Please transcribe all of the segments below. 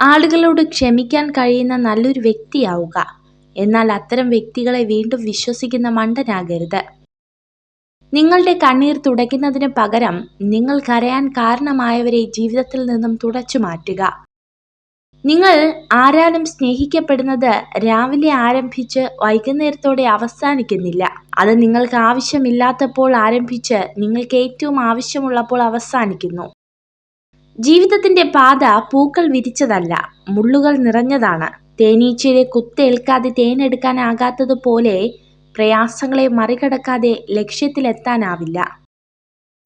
ആളുകളോട് ക്ഷമിക്കാൻ കഴിയുന്ന നല്ലൊരു വ്യക്തിയാവുക. എന്നാൽ അത്തരം വ്യക്തികളെ വീണ്ടും വിശ്വസിക്കുന്ന മണ്ടനാകരുത്. നിങ്ങളുടെ കണ്ണീർ തുടയ്ക്കുന്നതിന് പകരം നിങ്ങൾ കരയാൻ കാരണമായവരെ ജീവിതത്തിൽ നിന്നും തുടച്ചു മാറ്റുക. നിങ്ങൾ ആരാലും സ്നേഹിക്കപ്പെടുന്നത് രാവിലെ ആരംഭിച്ച് വൈകുന്നേരത്തോടെ അവസാനിക്കുന്നില്ല. അത് നിങ്ങൾക്ക് ആവശ്യമില്ലാത്തപ്പോൾ ആരംഭിച്ച് നിങ്ങൾക്ക് ഏറ്റവും ആവശ്യമുള്ളപ്പോൾ അവസാനിക്കുന്നു. ജീവിതത്തിന്റെ പാത പൂക്കൾ വിരിച്ചതല്ല മുള്ളുകൾ നിറഞ്ഞതാണ്. തേനീച്ചയെ കുത്തേൽക്കാതെ തേനെടുക്കാനാകാത്തതുപോലെ പ്രയാസങ്ങളെ മറികടക്കാതെ ലക്ഷ്യത്തിലെത്താനാവില്ല.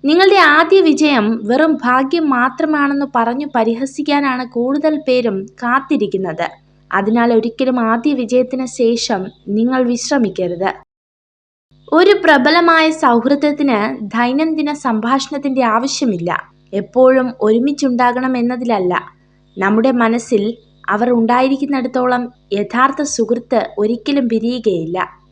നിങ്ങളുടെ ആദ്യ വിജയം വെറും ഭാഗ്യം മാത്രമാണെന്ന് പറഞ്ഞു പരിഹസിക്കാനാണ് കൂടുതൽ പേരും കാത്തിരിക്കുന്നത്. അതിനാൽ ഒരിക്കലും ആദ്യ വിജയത്തിന് ശേഷം നിങ്ങൾ വിശ്രമിക്കരുത്. ഒരു പ്രബലമായ സൗഹൃദത്തിന് ദൈനംദിന സംഭാഷണത്തിന്റെ ആവശ്യമില്ല. എപ്പോഴും ഒരുമിച്ചുണ്ടാകണം എന്നതിലല്ല നമ്മുടെ മനസ്സിൽ അവർ ഉണ്ടായിരിക്കുന്നിടത്തോളം യഥാർത്ഥ സുഹൃത്ത് ഒരിക്കലും പിരിയുകയില്ല.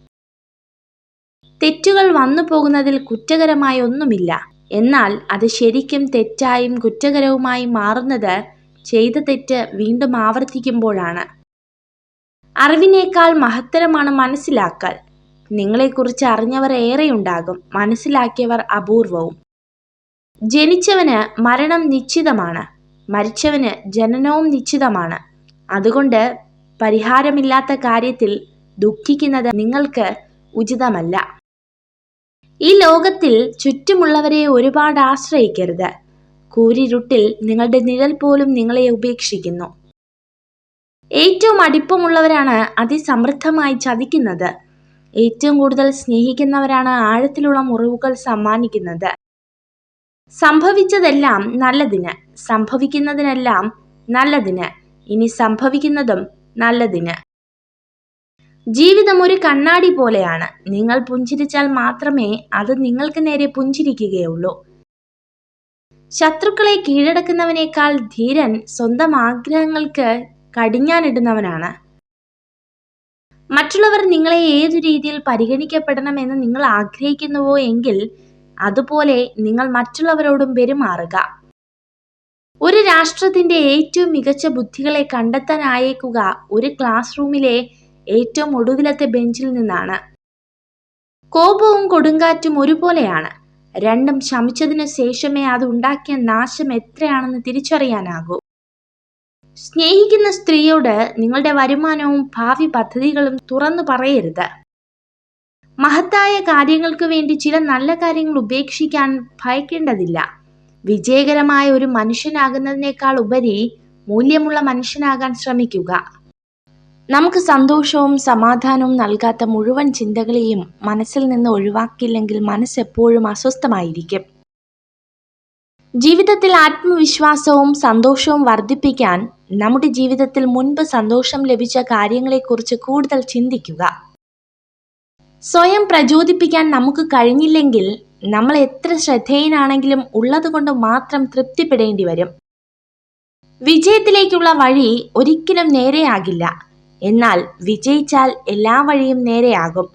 തെറ്റുകൾ വന്നു പോകുന്നതിൽ കുറ്റകരമായ ഒന്നുമില്ല. എന്നാൽ അത് ശരിക്കും തെറ്റായും കുറ്റകരവുമായി മാറുന്നത് ചെയ്ത തെറ്റ് വീണ്ടും ആവർത്തിക്കുമ്പോഴാണ്. അറിവിനേക്കാൾ മഹത്തരമാണ് മനസ്സിലാക്കൽ. നിങ്ങളെക്കുറിച്ച് അറിഞ്ഞവർ ഏറെയുണ്ടാകും. മനസ്സിലാക്കിയവർ അപൂർവവും. ജനിച്ചവന് മരണം നിശ്ചിതമാണ്. മരിച്ചവന് ജനനവും നിശ്ചിതമാണ്. അതുകൊണ്ട് പരിഹാരമില്ലാത്ത കാര്യത്തിൽ ദുഃഖിക്കുന്നത് നിങ്ങൾക്ക് ഉചിതമല്ല. ഈ ലോകത്തിൽ ചുറ്റുമുള്ളവരെ ഒരുപാട് ആശ്രയിക്കരുത്. കൂരിരുട്ടിൽ നിങ്ങളുടെ നിഴൽ പോലും നിങ്ങളെ ഉപേക്ഷിക്കുന്നു. ഏറ്റവും അടുപ്പമുള്ളവരാണ് അതിസമൃദ്ധമായി ചതിക്കുന്നത്. ഏറ്റവും കൂടുതൽ സ്നേഹിക്കുന്നവരാണ് ആഴത്തിലുള്ള മുറിവുകൾ സമ്മാനിക്കുന്നത്. സംഭവിച്ചതെല്ലാം നല്ലതിന് സംഭവിക്കുന്നതിനെല്ലാം നല്ലതിന് ഇനി സംഭവിക്കുന്നതും നല്ലതിന്. ജീവിതം ഒരു കണ്ണാടി പോലെയാണ്. നിങ്ങൾ പുഞ്ചിരിച്ചാൽ മാത്രമേ അത് നിങ്ങൾക്ക് നേരെ പുഞ്ചിരിക്കുകയുള്ളൂ. ശത്രുക്കളെ കീഴടക്കുന്നവനേക്കാൾ ധീരൻ സ്വന്തം ആഗ്രഹങ്ങൾക്ക് കടിഞ്ഞാനിടുന്നവനാണ്. മറ്റുള്ളവർ നിങ്ങളെ ഏതു രീതിയിൽ പരിഗണിക്കപ്പെടണമെന്ന് നിങ്ങൾ ആഗ്രഹിക്കുന്നുവോ എങ്കിൽ അതുപോലെ നിങ്ങൾ മറ്റുള്ളവരോടും പെരുമാറുക. ഒരു രാഷ്ട്രത്തിന്റെ ഏറ്റവും മികച്ച ബുദ്ധികളെ കണ്ടെത്താനായേക്കുക ഒരു ക്ലാസ് റൂമിലെ ഏറ്റവും ഒടുവിലത്തെ ബെഞ്ചിൽ നിന്നാണ്. കോപവും കൊടുങ്കാറ്റും ഒരുപോലെയാണ്. രണ്ടും ശമിച്ചതിനു ശേഷമേ അത് ഉണ്ടാക്കിയ നാശം എത്രയാണെന്ന് തിരിച്ചറിയാനാകൂ. സ്നേഹിക്കുന്ന സ്ത്രീയോട് നിങ്ങളുടെ വരുമാനവും ഭാവി പദ്ധതികളും തുറന്നു പറയരുത്. മഹത്തായ കാര്യങ്ങൾക്ക് വേണ്ടി ചില നല്ല കാര്യങ്ങൾ ഉപേക്ഷിക്കാൻ ഭയക്കേണ്ടതില്ല. വിജയകരമായ ഒരു മനുഷ്യനാകുന്നതിനേക്കാൾ ഉപരി മൂല്യമുള്ള മനുഷ്യനാകാൻ ശ്രമിക്കുക. നമുക്ക് സന്തോഷവും സമാധാനവും നൽകാത്ത മുഴുവൻ ചിന്തകളെയും മനസ്സിൽ നിന്ന് ഒഴിവാക്കിയില്ലെങ്കിൽ മനസ്സെപ്പോഴും അസ്വസ്ഥമായിരിക്കും. ജീവിതത്തിൽ ആത്മവിശ്വാസവും സന്തോഷവും വർദ്ധിപ്പിക്കാൻ നമ്മുടെ ജീവിതത്തിൽ മുൻപ് സന്തോഷം ലഭിച്ച കാര്യങ്ങളെക്കുറിച്ച് കൂടുതൽ ചിന്തിക്കുക. സ്വയം പ്രചോദിപ്പിക്കാൻ നമുക്ക് കഴിഞ്ഞില്ലെങ്കിൽ നമ്മൾ എത്ര ശ്രദ്ധേയനാണെങ്കിലും ഉള്ളതുകൊണ്ട് മാത്രം തൃപ്തിപ്പെടേണ്ടി വരും. വിജയത്തിലേക്കുള്ള വഴി ഒരിക്കലും നേരെയാകില്ല. എന്നാൽ വിജയിച്ചാൽ എല്ലാ വഴിയും നേരെയാകും.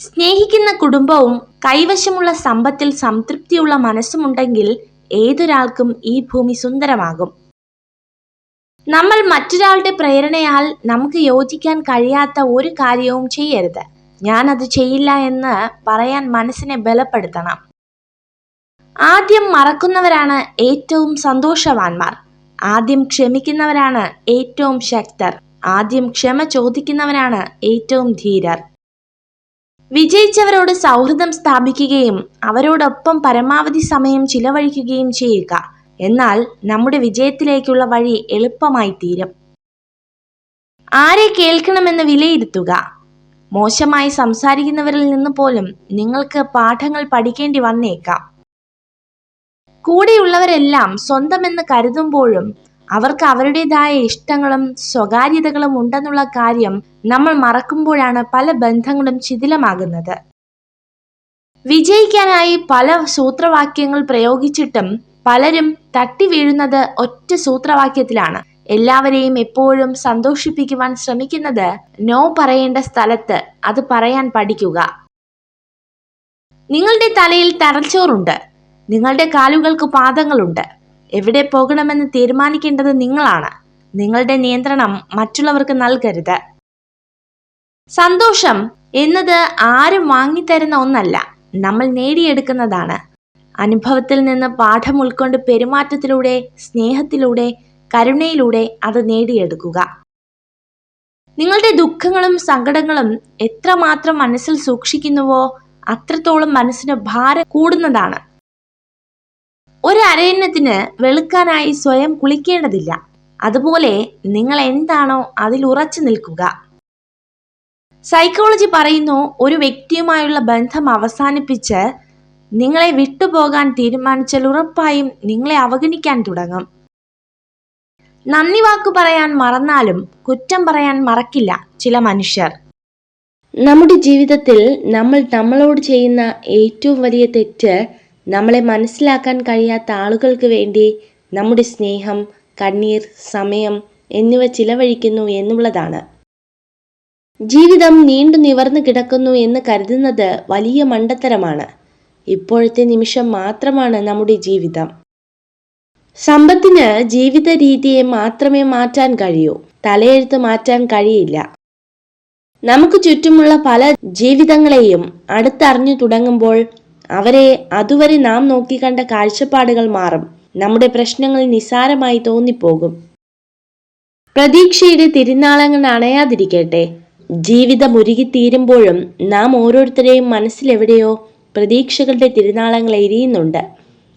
സ്നേഹിക്കുന്ന കുടുംബവും കൈവശമുള്ള സമ്പത്തിൽ സംതൃപ്തിയുള്ള മനസ്സുമുണ്ടെങ്കിൽ ഏതൊരാൾക്കും ഈ ഭൂമി സുന്ദരമാകും. നമ്മൾ മറ്റൊരാളുടെ പ്രേരണയാൽ നമുക്ക് യോജിക്കാൻ കഴിയാത്ത ഒരു കാര്യവും ചെയ്യരുത്. ഞാൻ അത് ചെയ്യില്ല എന്ന് പറയാൻ മനസ്സിനെ ബലപ്പെടുത്തണം. ആദ്യം മറക്കുന്നവരാണ് ഏറ്റവും സന്തോഷവാന്മാർ. ആദ്യം ക്ഷമിക്കുന്നവരാണ് ഏറ്റവും ശക്തർ. ആദ്യം ക്ഷമ ചോദിക്കുന്നവരാണ് ഏറ്റവും ധീരർ. വിജയിച്ചവരോട് സൗഹൃദം സ്ഥാപിക്കുകയും അവരോടൊപ്പം പരമാവധി സമയം ചിലവഴിക്കുകയും ചെയ്യുക. എന്നാൽ നമ്മുടെ വിജയത്തിലേക്കുള്ള വഴി എളുപ്പമായി തീരും. ആരെ കേൾക്കണമെന്ന് വിലയിരുത്തുക. മോശമായി സംസാരിക്കുന്നവരിൽ നിന്ന് പോലും നിങ്ങൾക്ക് പാഠങ്ങൾ പഠിക്കേണ്ടി വന്നേക്കാം. കൂടെയുള്ളവരെല്ലാം സ്വന്തമെന്ന് കരുതുമ്പോഴും അവർക്ക് അവരുടേതായ ഇഷ്ടങ്ങളും സ്വകാര്യതകളും ഉണ്ടെന്നുള്ള കാര്യം നമ്മൾ മറക്കുമ്പോഴാണ് പല ബന്ധങ്ങളും ശിഥിലമാകുന്നത്. വിജയിക്കാനായി പല സൂത്രവാക്യങ്ങൾ പ്രയോഗിച്ചിട്ടും പലരും തട്ടി വീഴുന്നത് ഒറ്റ സൂത്രവാക്യത്തിലാണ്. എല്ലാവരെയും എപ്പോഴും സന്തോഷിപ്പിക്കുവാൻ ശ്രമിക്കുന്നത് നോ പറയേണ്ട സ്ഥലത്ത് അത് പറയാൻ പഠിക്കുക. നിങ്ങളുടെ തലയിൽ തറച്ചോറുണ്ട് നിങ്ങളുടെ കാലുകൾക്ക് പാദങ്ങളുണ്ട്. എവിടെ പോകണമെന്ന് തീരുമാനിക്കേണ്ടത് നിങ്ങളാണ്. നിങ്ങളുടെ നിയന്ത്രണം മറ്റുള്ളവർക്ക് നൽകരുത്. സന്തോഷം എന്നത് ആരും വാങ്ങിത്തരുന്ന ഒന്നല്ല. നമ്മൾ നേടിയെടുക്കുന്നതാണ്. അനുഭവത്തിൽ നിന്ന് പാഠം ഉൾക്കൊണ്ട് പെരുമാറ്റത്തിലൂടെ സ്നേഹത്തിലൂടെ കരുണയിലൂടെ അത് നേടിയെടുക്കുക. നിങ്ങളുടെ ദുഃഖങ്ങളും സങ്കടങ്ങളും എത്രമാത്രം മനസ്സിൽ സൂക്ഷിക്കുന്നുവോ അത്രത്തോളം മനസ്സിന് ഭാരം കൂടുന്നതാണ്. ഒരു അരയന്നത്തിന് വെളുക്കാനായി സ്വയം കുളിക്കേണ്ടതില്ല. അതുപോലെ നിങ്ങൾ എന്താണോ അതിൽ ഉറച്ചു നിൽക്കുക. സൈക്കോളജി പറയുന്നു ഒരു വ്യക്തിയുമായുള്ള ബന്ധം അവസാനിപ്പിച്ച് നിങ്ങളെ വിട്ടുപോകാൻ തീരുമാനിച്ചാൽ ഉറപ്പായും നിങ്ങളെ അവഗണിക്കാൻ തുടങ്ങും. നന്ദി വാക്കു പറയാൻ മറന്നാലും കുറ്റം പറയാൻ മറക്കില്ല ചില മനുഷ്യർ. നമ്മുടെ ജീവിതത്തിൽ നമ്മൾ നമ്മളോട് ചെയ്യുന്ന ഏറ്റവും വലിയ തെറ്റ് നമ്മളെ മനസ്സിലാക്കാൻ കഴിയാത്ത ആളുകൾക്ക് വേണ്ടി നമ്മുടെ സ്നേഹം കണ്ണീർ സമയം എന്നിവ ചിലവഴിക്കുന്നു എന്നുള്ളതാണ്. ജീവിതം നീണ്ടു നിവർന്നു കിടക്കുന്നു എന്ന് കരുതുന്നത് വലിയ മണ്ടത്തരമാണ്. ഇപ്പോഴത്തെ നിമിഷം മാത്രമാണ് നമ്മുടെ ജീവിതം. സമ്പത്തിന് ജീവിത രീതിയെ മാത്രമേ മാറ്റാൻ കഴിയൂ. തലയെഴുത്ത് മാറ്റാൻ കഴിയില്ല. നമുക്ക് ചുറ്റുമുള്ള പല ജീവിതങ്ങളെയും അടുത്തറിഞ്ഞു തുടങ്ങുമ്പോൾ അവരെ അതുവരെ നാം നോക്കിക്കണ്ട കാഴ്ചപ്പാടുകൾ മാറും. നമ്മുടെ പ്രശ്നങ്ങൾ നിസാരമായി തോന്നിപ്പോകും. പ്രതീക്ഷയുടെ തിരുനാളങ്ങൾ അണയാതിരിക്കട്ടെ. ജീവിതം ഉരുകിത്തീരുമ്പോഴും നാം ഓരോരുത്തരെയും മനസ്സിലെവിടെയോ പ്രതീക്ഷകളുടെ തിരുനാളങ്ങൾ എരിയുന്നുണ്ട്.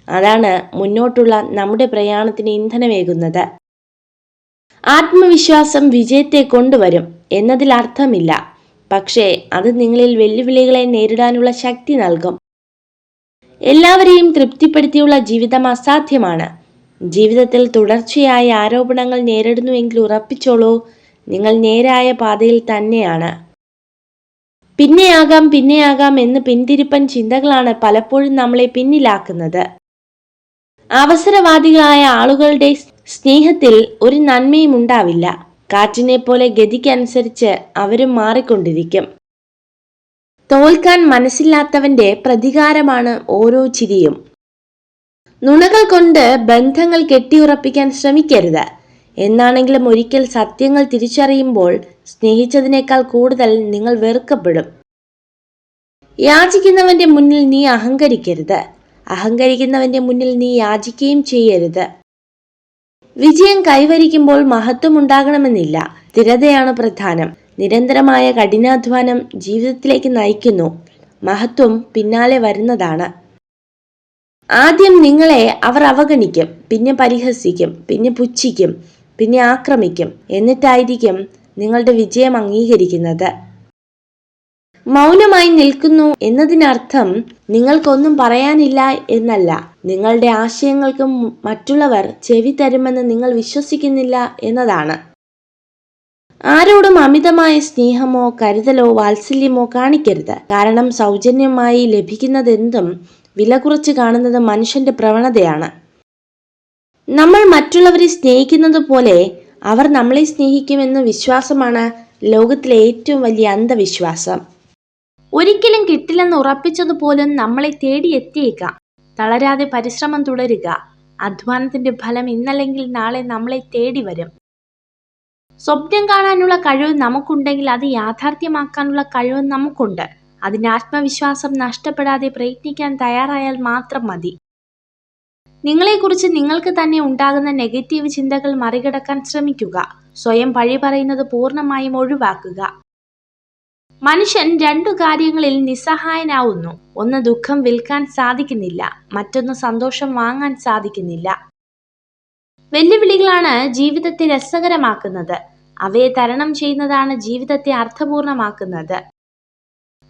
അതാണ് മുന്നോട്ടുള്ള നമ്മുടെ പ്രയാണത്തിന് ഇന്ധനമേകുന്നത്. ആത്മവിശ്വാസം വിജയത്തെ കൊണ്ടുവരും എന്നതിൽ അർത്ഥമില്ല. പക്ഷേ അത് നിങ്ങളിൽ വെല്ലുവിളികളെ നേരിടാനുള്ള ശക്തി നൽകും. എല്ലാവരെയും തൃപ്തിപ്പെടുത്തിയുള്ള ജീവിതം അസാധ്യമാണ്. ജീവിതത്തിൽ തുടർച്ചയായ ആരോപണങ്ങൾ നേരിടുന്നുവെങ്കിൽ ഉറപ്പിച്ചോളൂ നിങ്ങൾ നേരായ പാതയിൽ തന്നെയാണ്. പിന്നെയാകാം പിന്നെയാകാം എന്ന് പിന്തിരിപ്പൻ ചിന്തകളാണ് പലപ്പോഴും നമ്മളെ പിന്നിലാക്കുന്നത്. അവസരവാദികളായ ആളുകളുടെ സ്നേഹത്തിൽ ഒരു നന്മയും ഉണ്ടാവില്ല. കാറ്റിനെ പോലെ ഗതിക്കനുസരിച്ച് അവരും മാറിക്കൊണ്ടിരിക്കും. തോൽക്കാൻ മനസ്സില്ലാത്തവന്റെ പ്രതികാരമാണ് ഓരോ ചിരിയും. നുണകൾ കൊണ്ട് ബന്ധങ്ങൾ കെട്ടിയുറപ്പിക്കാൻ ശ്രമിക്കരുത്. എന്നാണെങ്കിലും ഒരിക്കൽ സത്യങ്ങൾ തിരിച്ചറിയുമ്പോൾ സ്നേഹിച്ചതിനേക്കാൾ കൂടുതൽ നിങ്ങൾ വെറുക്കപ്പെടും. യാചിക്കുന്നവന്റെ മുന്നിൽ നീ അഹങ്കരിക്കരുത്. അഹങ്കരിക്കുന്നവന്റെ മുന്നിൽ നീ യാചിക്കുകയും ചെയ്യരുത്. വിജയം കൈവരിക്കുമ്പോൾ മഹത്വം ഉണ്ടാകണമെന്നില്ല. സ്ഥിരതയാണ് പ്രധാനം. നിരന്തരമായ കഠിനാധ്വാനം ജീവിതത്തിലേക്ക് നയിക്കുന്നു. മഹത്വം പിന്നാലെ വരുന്നതാണ്. ആദ്യം നിങ്ങളെ അവർ അവഗണിക്കും പിന്നെ പരിഹസിക്കും പിന്നെ പുച്ഛിക്കും പിന്നെ ആക്രമിക്കും. എന്നിട്ടായിരിക്കും നിങ്ങളുടെ വിജയം അംഗീകരിക്കുന്നത്. മൗനമായി നിൽക്കുന്നു എന്നതിനർത്ഥം നിങ്ങൾക്കൊന്നും പറയാനില്ല എന്നല്ല. നിങ്ങളുടെ ആശയങ്ങൾക്കും മറ്റുള്ളവർ ചെവി തരുമെന്ന് നിങ്ങൾ വിശ്വസിക്കുന്നില്ല എന്നതാണ്. ആരോടും അമിതമായ സ്നേഹമോ കരുതലോ വാത്സല്യമോ കാണിക്കരുത്. കാരണം സൗജന്യമായി ലഭിക്കുന്നതെന്തും വില കുറച്ച് കാണുന്നത് മനുഷ്യന്റെ പ്രവണതയാണ്. നമ്മൾ മറ്റുള്ളവരെ സ്നേഹിക്കുന്നത് പോലെ അവർ നമ്മളെ സ്നേഹിക്കുമെന്ന വിശ്വാസമാണ് ലോകത്തിലെ ഏറ്റവും വലിയ അന്ധവിശ്വാസം. ഒരിക്കലും കിട്ടില്ലെന്ന് ഉറപ്പിച്ചതുപോലും നമ്മളെ തേടി എത്തിയേക്കാം. തളരാതെ പരിശ്രമം തുടരുക. അധ്വാനത്തിന്റെ ഫലം ഇന്നല്ലെങ്കിൽ നാളെ നമ്മളെ തേടി വരും. സ്വപ്നം കാണാനുള്ള കഴിവ് നമുക്കുണ്ടെങ്കിൽ അത് യാഥാർത്ഥ്യമാക്കാനുള്ള കഴിവ് നമുക്കുണ്ട്. അതിന് ആത്മവിശ്വാസം നഷ്ടപ്പെടാതെ പ്രയത്നിക്കാൻ തയ്യാറായാൽ മാത്രം മതി. നിങ്ങളെക്കുറിച്ച് നിങ്ങൾക്ക് തന്നെ ഉണ്ടാകുന്ന നെഗറ്റീവ് ചിന്തകൾ മറികടക്കാൻ ശ്രമിക്കുക. സ്വയം പഴി പറയുന്നത് പൂർണമായും ഒഴിവാക്കുക. മനുഷ്യൻ രണ്ടു കാര്യങ്ങളിൽ നിസ്സഹായനാവുന്നു. ഒന്ന് ദുഃഖം വിൽക്കാൻ സാധിക്കുന്നില്ല മറ്റൊന്ന് സന്തോഷം വാങ്ങാൻ സാധിക്കുന്നില്ല. വെല്ലുവിളികളാണ് ജീവിതത്തെ രസകരമാക്കുന്നത്. അവയെ തരണം ചെയ്യുന്നതാണ് ജീവിതത്തെ അർത്ഥപൂർണമാക്കുന്നത്.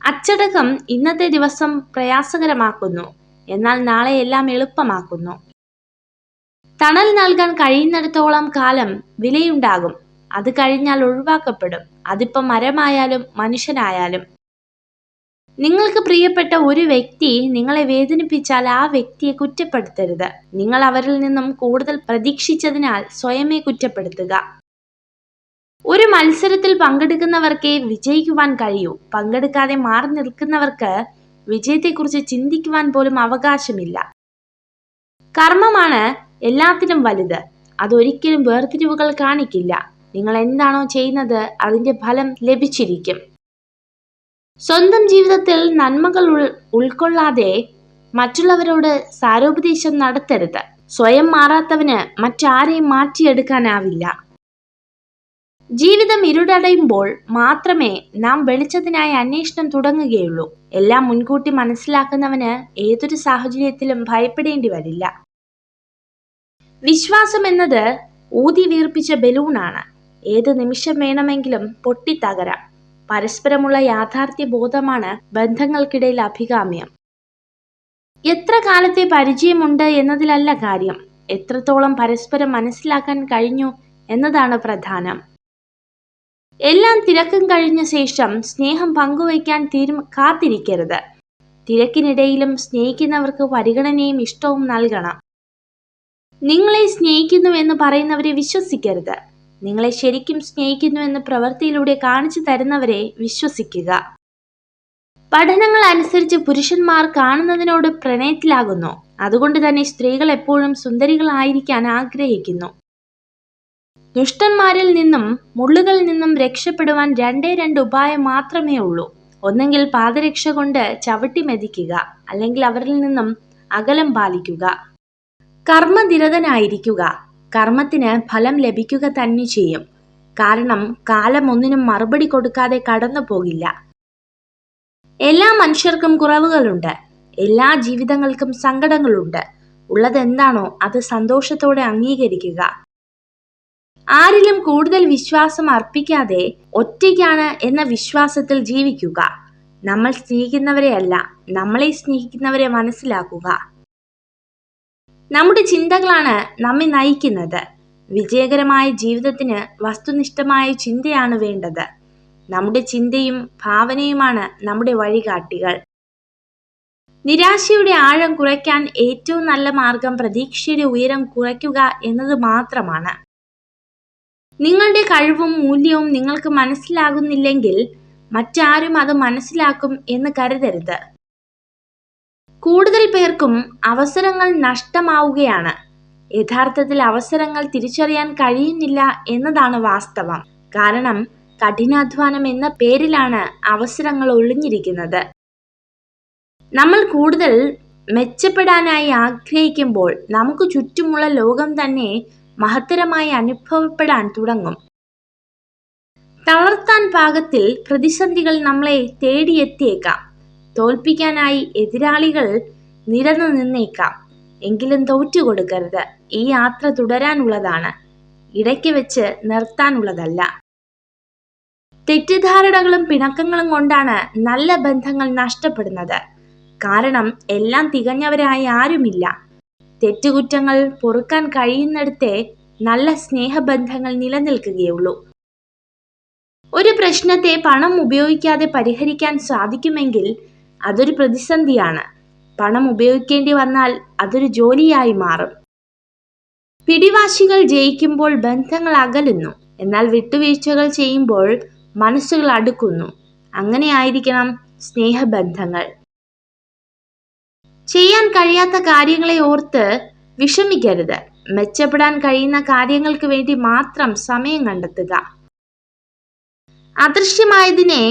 അച്ചടക്കം ഇന്നത്തെ ദിവസം പ്രയാസകരമാക്കുന്നു എന്നാൽ നാളെ എല്ലാം എളുപ്പമാക്കുന്നു. തണൽ നൽകാൻ കഴിയുന്നിടത്തോളം കാലം വിലയുണ്ടാകും. അത് കഴിഞ്ഞാൽ ഒഴിവാക്കപ്പെടും. അതിപ്പം മരമായാലും മനുഷ്യനായാലും. നിങ്ങൾക്ക് പ്രിയപ്പെട്ട ഒരു വ്യക്തി നിങ്ങളെ വേദനിപ്പിച്ചാൽ ആ വ്യക്തിയെ കുറ്റപ്പെടുത്തരുത്. നിങ്ങൾ അവരിൽ നിന്നും കൂടുതൽ പ്രതീക്ഷിച്ചതിനാൽ സ്വയമേ കുറ്റപ്പെടുത്തുക. ഒരു മത്സരത്തിൽ പങ്കെടുക്കുന്നവർക്കേ വിജയിക്കുവാൻ കഴിയൂ. പങ്കെടുക്കാതെ മാറി നിൽക്കുന്നവർക്ക് വിജയത്തെക്കുറിച്ച് ചിന്തിക്കുവാൻ പോലും അവകാശമില്ല. കർമ്മമാണ് എല്ലാത്തിനും വലുത്. അതൊരിക്കലും വേർതിരിവുകൾ കാണിക്കില്ല. നിങ്ങൾ എന്താണോ ചെയ്യുന്നത് അതിന്റെ ഫലം ലഭിച്ചിരിക്കും. സ്വന്തം ജീവിതത്തിൽ നന്മകൾ ഉൾ ഉൾക്കൊള്ളാതെ മറ്റുള്ളവരോട് സാരോപദേശം നടത്തരുത്. സ്വയം മാറാത്തവന് മറ്റാരെയും മാറ്റിയെടുക്കാനാവില്ല. ജീവിതം ഇരുടടയുമ്പോൾ മാത്രമേ നാം വെളിച്ചത്തിനായി അന്വേഷണം തുടങ്ങുകയുള്ളൂ. എല്ലാം മുൻകൂട്ടി മനസ്സിലാക്കുന്നവന് ഏതൊരു സാഹചര്യത്തിലും ഭയപ്പെടേണ്ടി വരില്ല. വിശ്വാസം എന്നത് ഊതി വീർപ്പിച്ച ബലൂണാണ്. ഏത് നിമിഷം വേണമെങ്കിലും പൊട്ടിത്തകരാം. പരസ്പരമുള്ള യാഥാർത്ഥ്യ ബോധമാണ് ബന്ധങ്ങൾക്കിടയിൽ അഭികാമ്യം. എത്ര കാലത്തെ പരിചയമുണ്ട് എന്നതിലല്ല കാര്യം. എത്രത്തോളം പരസ്പരം മനസ്സിലാക്കാൻ കഴിഞ്ഞു എന്നതാണ് പ്രധാനം. എല്ലാം തിരക്കും കഴിഞ്ഞ ശേഷം സ്നേഹം പങ്കുവയ്ക്കാൻ തീരും കാത്തിരിക്കരുത്. തിരക്കിനിടയിലും സ്നേഹിക്കുന്നവർക്ക് പരിഗണനയും ഇഷ്ടവും നൽകണം. നിങ്ങളെ സ്നേഹിക്കുന്നു എന്ന് പറയുന്നവരെ വിശ്വസിക്കരുത്. നിങ്ങളെ ശരിക്കും സ്നേഹിക്കുന്നുവെന്ന് പ്രവൃത്തിയിലൂടെ കാണിച്ചു തരുന്നവരെ വിശ്വസിക്കുക. പഠനങ്ങൾ അനുസരിച്ച് പുരുഷന്മാർ കാണുന്നതിനോട് പ്രണയത്തിലാകുന്നു. അതുകൊണ്ട് തന്നെ സ്ത്രീകൾ എപ്പോഴും സുന്ദരികളായിരിക്കാൻ ആഗ്രഹിക്കുന്നു. ദുഷ്ടന്മാരിൽ നിന്നും മുള്ളുകളിൽ നിന്നും രക്ഷപ്പെടുവാൻ രണ്ടേ രണ്ട് ഉപായം മാത്രമേ ഉള്ളൂ. ഒന്നെങ്കിൽ പാദരക്ഷ കൊണ്ട് ചവിട്ടി മെതിക്കുക അല്ലെങ്കിൽ അവരിൽ നിന്നും അകലം പാലിക്കുക. കർമ്മനിരതനായിരിക്കുക. കർമ്മത്തിന് ഫലം ലഭിക്കുക തന്നെ ചെയ്യും. കാരണം കാലം ഒന്നിനും മറുപടി കൊടുക്കാതെ കടന്നു പോകില്ല. എല്ലാ മനുഷ്യർക്കും കുറവുകളുണ്ട്. എല്ലാ ജീവിതങ്ങൾക്കും സങ്കടങ്ങളുണ്ട്. ഉള്ളതെന്താണോ അത് സന്തോഷത്തോടെ അംഗീകരിക്കുക. ആരിലും കൂടുതൽ വിശ്വാസം അർപ്പിക്കാതെ ഒറ്റയ്ക്കാണ് എന്ന വിശ്വാസത്തിൽ ജീവിക്കുക. നമ്മൾ സ്നേഹിക്കുന്നവരെയല്ല നമ്മളെ സ്നേഹിക്കുന്നവരെ മനസ്സിലാക്കുക. നമ്മുടെ ചിന്തകളാണ് നമ്മെ നയിക്കുന്നത്. വിജയകരമായ ജീവിതത്തിന് വസ്തുനിഷ്ഠമായ ചിന്തയാണ് വേണ്ടത്. നമ്മുടെ ചിന്തയും ഭാവനയുമാണ് നമ്മുടെ വഴികാട്ടികൾ. നിരാശയുടെ ആഴം കുറയ്ക്കാൻ ഏറ്റവും നല്ല മാർഗം പ്രതീക്ഷയുടെ ഉയരം കുറയ്ക്കുക എന്നത് മാത്രമാണ്. നിങ്ങളുടെ കഴിവും മൂല്യവും നിങ്ങൾക്ക് മനസ്സിലാകുന്നില്ലെങ്കിൽ മറ്റാരും അത് മനസ്സിലാക്കും എന്ന് കരുതരുത്. കൂടുതൽ പേർക്കും അവസരങ്ങൾ നഷ്ടമാവുകയാണ്. യഥാർത്ഥത്തിൽ അവസരങ്ങൾ തിരിച്ചറിയാൻ കഴിയുന്നില്ല എന്നതാണ് വാസ്തവം. കാരണം കഠിനാധ്വാനം എന്ന പേരിലാണ് അവസരങ്ങൾ ഒളിഞ്ഞിരിക്കുന്നത്. നമ്മൾ കൂടുതൽ മെച്ചപ്പെടാനായി ആഗ്രഹിക്കുമ്പോൾ നമുക്ക് ചുറ്റുമുള്ള ലോകം തന്നെ മഹത്തരമായി അനുഭവപ്പെടാൻ തുടങ്ങും. തളർത്താൻ പാകത്തിൽ പ്രതിസന്ധികൾ നമ്മളെ തേടിയെത്തിയേക്കാം. തോൽപ്പിക്കാനായി എതിരാളികൾ നിരന്നു നിന്നേക്കാം. എങ്കിലും തോറ്റു കൊടുക്കരുത്. ഈ യാത്ര തുടരാനുള്ളതാണ്. ഇടയ്ക്ക് വെച്ച് നിർത്താനുള്ളതല്ല. തെറ്റിദ്ധാരണകളും പിണക്കങ്ങളും കൊണ്ടാണ് നല്ല ബന്ധങ്ങൾ നഷ്ടപ്പെടുന്നത്. കാരണം എല്ലാം തികഞ്ഞവരായി ആരുമില്ല. തെറ്റുകുറ്റങ്ങൾ പൊറുക്കാൻ കഴിയുന്നിടത്തെ നല്ല സ്നേഹബന്ധങ്ങൾ നിലനിൽക്കുകയുള്ളൂ. ഒരു പ്രശ്നത്തെ പണം ഉപയോഗിക്കാതെ പരിഹരിക്കാൻ സാധിക്കുമെങ്കിൽ അതൊരു പ്രതിസന്ധിയാണ്. പണം ഉപയോഗിക്കേണ്ടി വന്നാൽ അതൊരു ജോലിയായി മാറും. പിടിവാശികൾ ജയിക്കുമ്പോൾ ബന്ധങ്ങൾ അകലുന്നു. എന്നാൽ വിട്ടുവീഴ്ചകൾ ചെയ്യുമ്പോൾ മനസ്സുകൾ അടുക്കുന്നു. അങ്ങനെയായിരിക്കണം സ്നേഹബന്ധങ്ങൾ. ചെയ്യാൻ കഴിയാത്ത കാര്യങ്ങളെ ഓർത്ത് വിഷമിക്കരുത്. മെച്ചപ്പെടാൻ കഴിയുന്ന കാര്യങ്ങൾക്ക് വേണ്ടി മാത്രം സമയം കണ്ടെത്തുക. അദൃശ്യമായതിനെ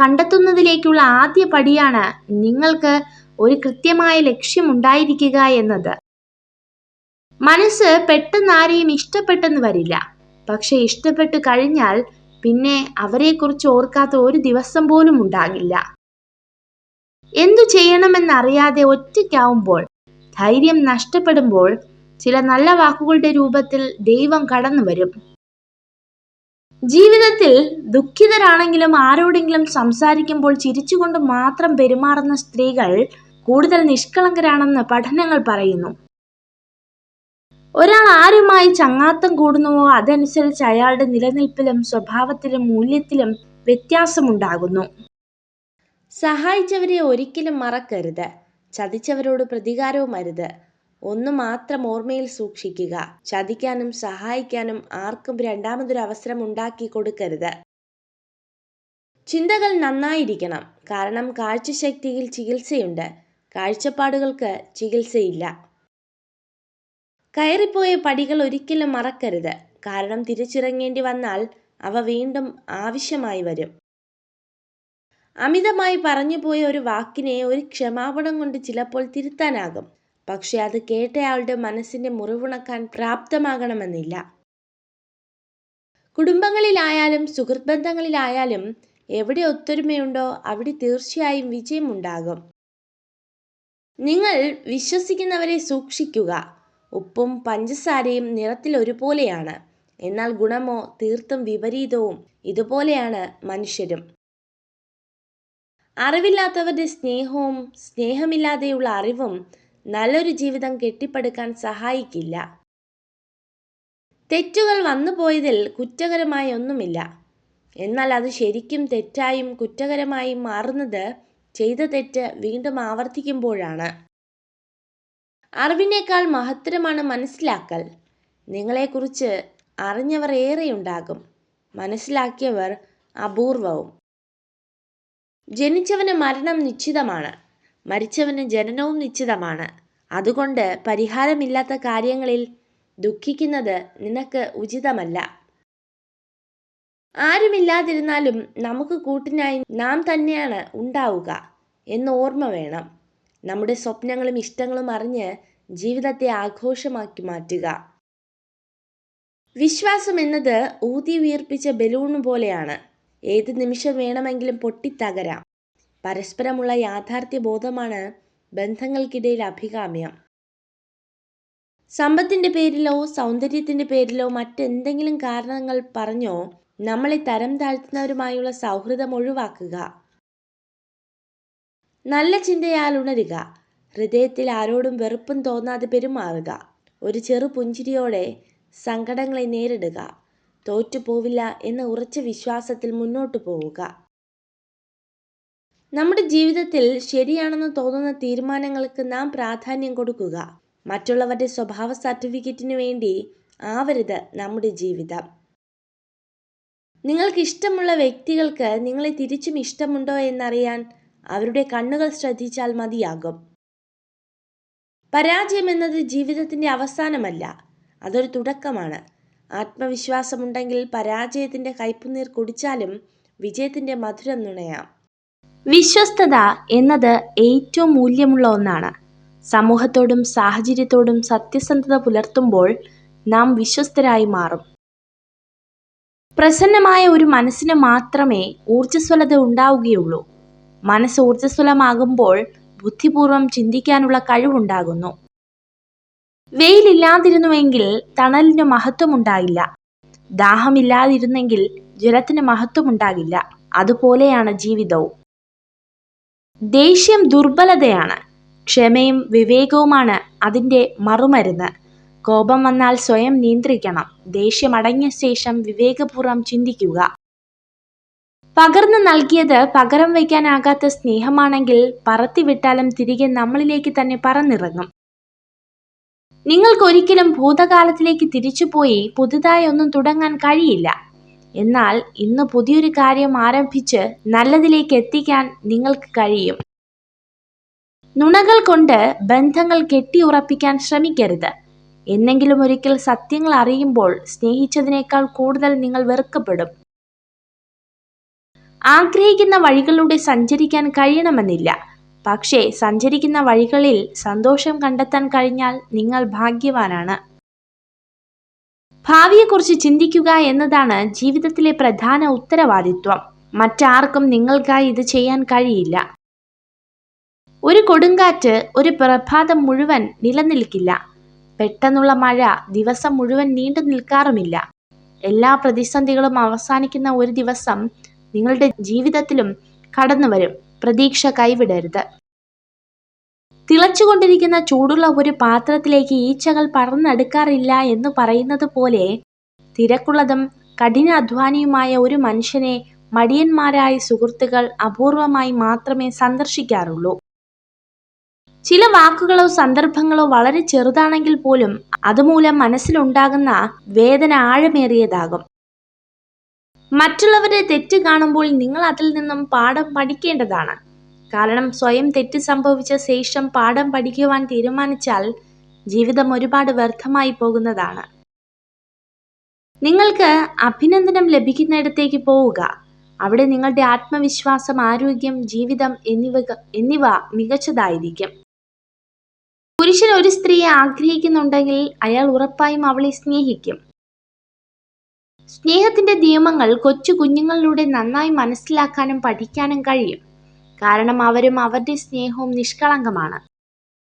കണ്ടെത്തുന്നതിലേക്കുള്ള ആദ്യ പടിയാണ് നിങ്ങൾക്ക് ഒരു കൃത്യമായ ലക്ഷ്യമുണ്ടായിരിക്കുക എന്നത്. മനസ്സ് പെട്ടെന്ന് ആരെയും ഇഷ്ടപ്പെട്ടെന്ന് വരില്ല. പക്ഷെ ഇഷ്ടപ്പെട്ടു കഴിഞ്ഞാൽ പിന്നെ അവരെക്കുറിച്ച് ഓർക്കാത്ത ഒരു ദിവസം പോലും ഉണ്ടാകില്ല. എന്തു ചെയ്യണമെന്നറിയാതെ ഒറ്റയ്ക്കാവുമ്പോൾ ധൈര്യം നഷ്ടപ്പെടുമ്പോൾ ചില നല്ല വാക്കുകളുടെ രൂപത്തിൽ ദൈവം കടന്നു വരും ജീവിതത്തിൽ ദുഃഖിതരാണെങ്കിലും ആരോടെങ്കിലും സംസാരിക്കുമ്പോൾ ചിരിച്ചുകൊണ്ട് മാത്രം പെരുമാറുന്ന സ്ത്രീകൾ കൂടുതൽ നിഷ്കളങ്കരാണെന്ന് പഠനങ്ങൾ പറയുന്നു. ഒരാൾ ആരുമായി ചങ്ങാത്തം കൂടുന്നുവോ അതനുസരിച്ച് അയാളുടെ നിലനിൽപ്പിലും സ്വഭാവത്തിലും മൂല്യത്തിലും വ്യത്യാസമുണ്ടാകുന്നു. സഹായിച്ചവരെ ഒരിക്കലും മറക്കരുത്. ചതിച്ചവരോട് പ്രതികാരവും അരുത്. ഒന്ന് മാത്രം ഓർമ്മയിൽ സൂക്ഷിക്കുക. ചതിക്കാനും സഹായിക്കാനും ആർക്കും രണ്ടാമതൊരു അവസരം ഉണ്ടാക്കി കൊടുക്കരുത്. ചിന്തകൾ നന്നായിരിക്കണം. കാരണം കാഴ്ചശക്തിയിൽ ചികിത്സയുണ്ട്. കാഴ്ചപ്പാടുകൾക്ക് ചികിത്സയില്ല. കയറിപ്പോയ പടികൾ ഒരിക്കലും മറക്കരുത്. കാരണം തിരിച്ചിറങ്ങേണ്ടി വന്നാൽ അവ വീണ്ടും ആവശ്യമായി വരും. അമിതമായി പറഞ്ഞു പോയ ഒരു വാക്കിനെ ഒരു ക്ഷമാപണം കൊണ്ട് ചിലപ്പോൾ തിരുത്താനാകും. പക്ഷെ അത് കേട്ടയാളുടെ മനസ്സിന്റെ മുറിവുണക്കാൻ പ്രാപ്തമാകണമെന്നില്ല. കുടുംബങ്ങളിലായാലും സുഹൃത്ത് ബന്ധങ്ങളിലായാലും എവിടെ ഒത്തൊരുമയുണ്ടോ അവിടെ തീർച്ചയായും വിജയമുണ്ടാകും. നിങ്ങൾ വിശ്വസിക്കുന്നവരെ സൂക്ഷിക്കുക. ഉപ്പും പഞ്ചസാരയും നിറത്തിൽ ഒരുപോലെയാണ്. എന്നാൽ ഗുണമോ തീർത്തും വിപരീതവും ഇതുപോലെയാണ് മനുഷ്യരും. അറിവില്ലാത്തവരുടെ സ്നേഹവും സ്നേഹമില്ലാതെയുള്ള അറിവും നല്ലൊരു ജീവിതം കെട്ടിപ്പടുക്കാൻ സഹായിക്കില്ല. തെറ്റുകൾ വന്നുപോയതിൽ കുറ്റകരമായ ഒന്നുമില്ല. എന്നാൽ അത് ശരിക്കും തെറ്റായും കുറ്റകരമായും മാറുന്നത് ചെയ്ത തെറ്റ് വീണ്ടും ആവർത്തിക്കുമ്പോഴാണ്. അറിവിനേക്കാൾ മഹത്തരമാണ് മനസ്സിലാക്കൽ. നിങ്ങളെക്കുറിച്ച് അറിഞ്ഞവർ ഏറെയുണ്ടാകും. മനസ്സിലാക്കിയവർ അപൂർവവും. ജനിച്ചവന് മരണം നിശ്ചിതമാണ്. മരിച്ചവന് ജനനവും നിശ്ചിതമാണ്. അതുകൊണ്ട് പരിഹാരമില്ലാത്ത കാര്യങ്ങളിൽ ദുഃഖിക്കുന്നത് നിനക്ക് ഉചിതമല്ല. ആരുമില്ലാതിരുന്നാലും നമുക്ക് കൂട്ടിനായി നാം തന്നെയാണ് ഉണ്ടാവുക എന്ന് ഓർമ്മ വേണം. നമ്മുടെ സ്വപ്നങ്ങളും ഇഷ്ടങ്ങളും അറിഞ്ഞ് ജീവിതത്തെ ആഘോഷമാക്കി മാറ്റുക. വിശ്വാസം എന്നത് ഊതി വീർപ്പിച്ച ബലൂൺ പോലെയാണ്. ഏത് നിമിഷം വേണമെങ്കിലും പൊട്ടിത്തകരാം. പരസ്പരമുള്ള യാഥാർത്ഥ്യ ബോധമാണ് ബന്ധങ്ങൾക്കിടയിൽ അഭികാമ്യം. സമ്പത്തിന്റെ പേരിലോ സൗന്ദര്യത്തിന്റെ പേരിലോ മറ്റെന്തെങ്കിലും കാരണങ്ങൾ പറഞ്ഞോ നമ്മളെ തരം താഴ്ത്തുന്നവരുമായുള്ള സൗഹൃദം ഒഴിവാക്കുക. നല്ല ചിന്തയാൽ ഉണരുക. ഹൃദയത്തിൽ ആരോടും വെറുപ്പും തോന്നാതെ പെരുമാറുക. ഒരു ചെറു പുഞ്ചിരിയോടെ സങ്കടങ്ങളെ നേരിടുക. തോറ്റുപോവില്ല എന്ന ഉറച്ച വിശ്വാസത്തിൽ മുന്നോട്ടു പോവുക. നമ്മുടെ ജീവിതത്തിൽ ശരിയാണെന്ന് തോന്നുന്ന തീരുമാനങ്ങൾക്ക് നാം പ്രാധാന്യം കൊടുക്കുക. മറ്റുള്ളവരുടെ സ്വഭാവ സർട്ടിഫിക്കറ്റിന് വേണ്ടി ആവരുത് നമ്മുടെ ജീവിതം. നിങ്ങൾക്ക് ഇഷ്ടമുള്ള വ്യക്തികൾക്ക് നിങ്ങളെ തിരിച്ചും ഇഷ്ടമുണ്ടോ എന്നറിയാൻ അവരുടെ കണ്ണുകൾ ശ്രദ്ധിച്ചാൽ മതിയാകും. പരാജയം എന്നത് ജീവിതത്തിന്റെ അവസാനമല്ല അതൊരു തുടക്കമാണ്. ആത്മവിശ്വാസമുണ്ടെങ്കിൽ പരാജയത്തിന്റെ കയ്പുനീർ കുടിച്ചാലും വിജയത്തിന്റെ മധുരം നുണയാം. വിശ്വസ്തത എന്നത് ഏറ്റവും മൂല്യമുള്ള ഒന്നാണ്. സമൂഹത്തോടും സാഹചര്യത്തോടും സത്യസന്ധത പുലർത്തുമ്പോൾ നാം വിശ്വസ്തരായി മാറും. പ്രസന്നമായ ഒരു മനസ്സിന് മാത്രമേ ഊർജസ്വലത ഉണ്ടാവുകയുള്ളൂ. മനസ്സ് ഊർജസ്വലമാകുമ്പോൾ ബുദ്ധിപൂർവം ചിന്തിക്കാനുള്ള കഴിവുണ്ടാകുന്നു. വെയിലില്ലാതിരുന്നുവെങ്കിൽ തണലിന് മഹത്വമുണ്ടാകില്ല. ദാഹമില്ലാതിരുന്നെങ്കിൽ ജലത്തിന് മഹത്വമുണ്ടാകില്ല. അതുപോലെയാണ് ജീവിതവും. ദേഷ്യം ദുർബലതയാണ്. ക്ഷമയും വിവേകവുമാണ് അതിന്റെ മറുമരുന്ന്. കോപം വന്നാൽ സ്വയം നിയന്ത്രിക്കണം. ദേഷ്യമടങ്ങിയ ശേഷം വിവേകപൂർവം ചിന്തിക്കുക. പകർന്നു നൽകിയത് പകരം വയ്ക്കാനാകാത്ത സ്നേഹമാണെങ്കിൽ പറത്തിവിട്ടാലും തിരികെ നമ്മളിലേക്ക് തന്നെ പറന്നിറങ്ങും. നിങ്ങൾക്കൊരിക്കലും ഭൂതകാലത്തിലേക്ക് തിരിച്ചുപോയി പുതുതായി ഒന്നും തുടങ്ങാൻ കഴിയില്ല. എന്നാൽ ഇന്ന് പുതിയൊരു കാര്യം ആരംഭിച്ച് നല്ലതിലേക്ക് എത്തിക്കാൻ നിങ്ങൾക്ക് കഴിയും. നുണകൾ കൊണ്ട് ബന്ധങ്ങൾ കെട്ടിയുറപ്പിക്കാൻ ശ്രമിക്കരുത്. എന്നെങ്കിലും ഒരിക്കൽ സത്യങ്ങൾ അറിയുമ്പോൾ സ്നേഹിച്ചതിനേക്കാൾ കൂടുതൽ നിങ്ങൾ വെറുക്കപ്പെടും. ആഗ്രഹിക്കുന്ന വഴികളിലൂടെ സഞ്ചരിക്കാൻ കഴിയണമെന്നില്ല. പക്ഷേ സഞ്ചരിക്കുന്ന വഴികളിൽ സന്തോഷം കണ്ടെത്താൻ കഴിഞ്ഞാൽ നിങ്ങൾ ഭാഗ്യവാനാണ്. ഭാവിയെക്കുറിച്ച് ചിന്തിക്കുക എന്നതാണ് ജീവിതത്തിലെ പ്രധാന ഉത്തരവാദിത്വം. മറ്റാർക്കും നിങ്ങൾക്കായി ഇത് ചെയ്യാൻ കഴിയില്ല. ഒരു കൊടുങ്കാറ്റ് ഒരു പ്രഭാതം മുഴുവൻ നിലനിൽക്കില്ല. പെട്ടെന്നുള്ള മഴ ദിവസം മുഴുവൻ നീണ്ടു നിൽക്കാറുമില്ല. എല്ലാ പ്രതിസന്ധികളും അവസാനിക്കുന്ന ഒരു ദിവസം നിങ്ങളുടെ ജീവിതത്തിലും കടന്നു വരും പ്രതീക്ഷ കൈവിടരുത്. തിളച്ചുകൊണ്ടിരിക്കുന്ന ചൂടുള്ള ഒരു പാത്രത്തിലേക്ക് ഈച്ചകൾ പറന്നെടുക്കാറില്ല എന്ന് പറയുന്നത് പോലെ തിരക്കുള്ളതും കഠിനാധ്വാനിയുമായ ഒരു മനുഷ്യനെ മടിയന്മാരായ സുഹൃത്തുക്കൾ അപൂർവമായി മാത്രമേ സന്ദർശിക്കാറുള്ളൂ. ചില വാക്കുകളോ സന്ദർഭങ്ങളോ വളരെ ചെറുതാണെങ്കിൽ പോലും അതുമൂലം മനസ്സിലുണ്ടാകുന്ന വേദന ആഴമേറിയതാകും. മറ്റുള്ളവരെ തെറ്റ് കാണുമ്പോൾ നിങ്ങൾ അതിൽ നിന്നും പാഠം പഠിക്കേണ്ടതാണ്. കാരണം സ്വയം തെറ്റ് സംഭവിച്ച ശേഷം പാഠം പഠിക്കുവാൻ തീരുമാനിച്ചാൽ ജീവിതം ഒരുപാട് വ്യർത്ഥമായി പോകുന്നതാണ്. നിങ്ങൾക്ക് അഭിനന്ദനം ലഭിക്കുന്നിടത്തേക്ക് പോവുക. അവിടെ നിങ്ങളുടെ ആത്മവിശ്വാസം ആരോഗ്യം ജീവിതം എന്നിവ എന്നിവ മികച്ചതായിരിക്കും. പുരുഷൻ ഒരു സ്ത്രീയെ ആഗ്രഹിക്കുന്നുണ്ടെങ്കിൽ അയാൾ ഉറപ്പായും അവളെ സ്നേഹിക്കും. സ്നേഹത്തിന്റെ നിയമങ്ങൾ കൊച്ചു കുഞ്ഞുങ്ങളിലൂടെ നന്നായി മനസ്സിലാക്കാനും പഠിക്കാനും കഴിയും. കാരണം അവരും അവരുടെ സ്നേഹവും നിഷ്കളങ്കമാണ്.